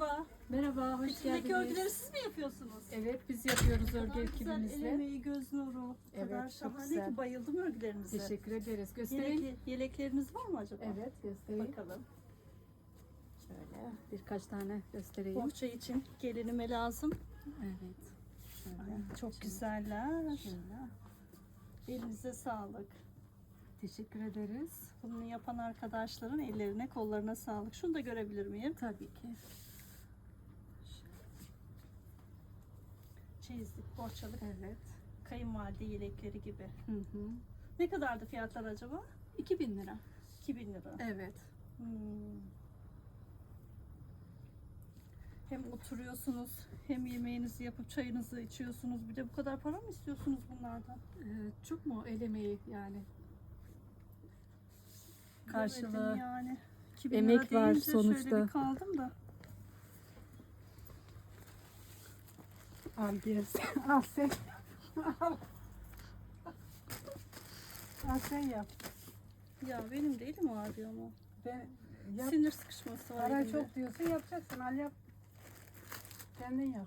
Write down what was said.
Merhaba. Merhaba, hoş İçindeki geldiniz. örgüleri siz mi yapıyorsunuz? Evet, biz yapıyoruz örgü Kadar güzel el ekibimizle. emeği, göz nuru. O Evet, kadar çok şahane güzel. ki bayıldım örgülerinize. Teşekkür ederiz. Göstereyim. Yelek, yelekleriniz var mı acaba? Evet, göstereyim. Bakalım. Şöyle birkaç tane göstereyim. Bohça için gelinime lazım. Evet. Şöyle. Ay, çok güzeller. Şöyle. Elinize sağlık. Teşekkür ederiz. Bunu yapan arkadaşların ellerine kollarına sağlık. Şunu da görebilir miyim? Tabii ki. Çeyizlik, bohçalık, Evet. kayınvalide yelekleri gibi. Hı hı. Ne kadardı fiyatlar acaba? 2000 lira. 2000 lira. Evet. Hmm. Hem oturuyorsunuz hem yemeğinizi yapıp çayınızı içiyorsunuz. Bir de bu kadar para mı istiyorsunuz bunlardan? Ee, çok mu el emeği yani? Bilemedim Karşılığı. yani. 2000 emek lira var deyince sonuçta. Şöyle bir kaldım da. Al diyoruz. Al sen. Al. Al sen yap. Ya benim de elim ağrıyor ama. Ben yap. Sinir sıkışması var Para elimde. çok diyorsun yapacaksın. Al yap. Kendin yap.